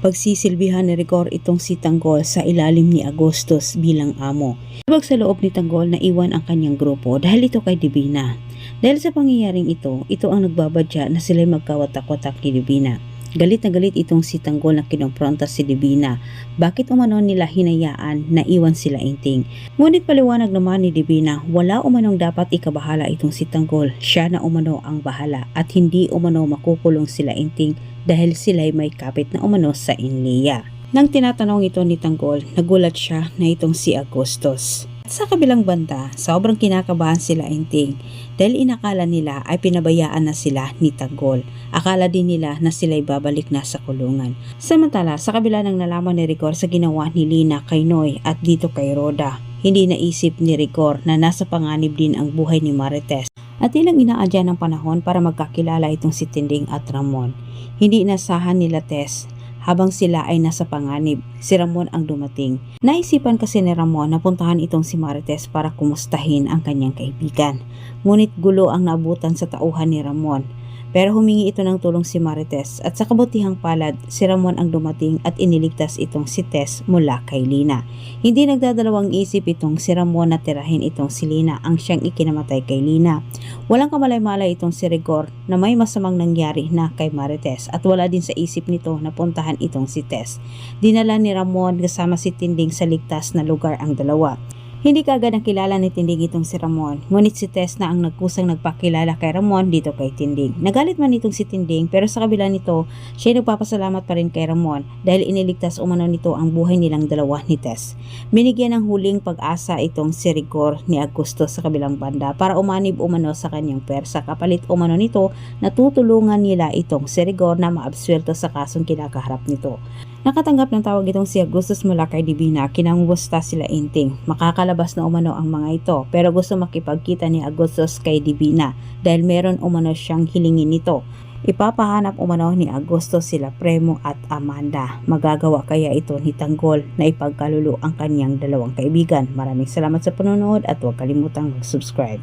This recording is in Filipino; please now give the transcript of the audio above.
Pagsisilbihan ni Rigor itong si Tanggol sa ilalim ni Agustus bilang amo. Ibag sa loob ni Tanggol na iwan ang kanyang grupo dahil ito kay Divina. Dahil sa pangyayaring ito, ito ang nagbabadya na sila'y magkawatak-watak kay Divina. Galit na galit itong si Tanggol na kinompronta si Divina. Bakit umano nila hinayaan na iwan sila inting? Ngunit paliwanag naman ni Divina, wala umanong dapat ikabahala itong si Tanggol. Siya na umano ang bahala at hindi umano makukulong sila inting dahil sila'y may kapit na umano sa Inlia. Nang tinatanong ito ni Tanggol, nagulat siya na itong si Agustus. Sa kabilang banda, sobrang kinakabahan sila inting dahil inakala nila ay pinabayaan na sila ni Tanggol. Akala din nila na sila'y babalik na sa kulungan. Samantala, sa kabila ng nalaman ni Rigor sa ginawa ni Lina kay Noy at dito kay Roda, hindi naisip ni Rigor na nasa panganib din ang buhay ni Marites at ilang inaadya ng panahon para magkakilala itong si Tinding at Ramon. Hindi inasahan nila Tess habang sila ay nasa panganib. Si Ramon ang dumating. Naisipan kasi ni Ramon na puntahan itong si Marites para kumustahin ang kanyang kaibigan. Ngunit gulo ang naabutan sa tauhan ni Ramon. Pero humingi ito ng tulong si Marites at sa kabutihang palad, si Ramon ang dumating at iniligtas itong si Tess mula kay Lina. Hindi nagdadalawang isip itong si Ramon na tirahin itong si Lina ang siyang ikinamatay kay Lina. Walang kamalay-malay itong si Rigor na may masamang nangyari na kay Marites at wala din sa isip nito na puntahan itong si Tess. Dinala ni Ramon kasama si Tinding sa ligtas na lugar ang dalawa. Hindi kaagad nakilala ni Tinding itong si Ramon, ngunit si Tess na ang nagkusang nagpakilala kay Ramon dito kay Tinding. Nagalit man itong si Tinding pero sa kabila nito, siya nagpapasalamat pa rin kay Ramon dahil iniligtas umano nito ang buhay nilang dalawa ni Tess. Binigyan ng huling pag-asa itong si Rigor ni Augusto sa kabilang banda para umanib umano sa kanyang persa kapalit umano nito na tutulungan nila itong si Rigor na maabswelto sa kasong kinakaharap nito. Nakatanggap ng tawag itong si Agustus mula kay Divina, kinangwasta sila inting. Makakalabas na umano ang mga ito pero gusto makipagkita ni Agustus kay Divina dahil meron umano siyang hilingin nito. Ipapahanap umano ni Agosto sila Premo at Amanda. Magagawa kaya ito ni Tanggol na ipagkalulo ang kanyang dalawang kaibigan. Maraming salamat sa panonood at huwag kalimutang mag-subscribe.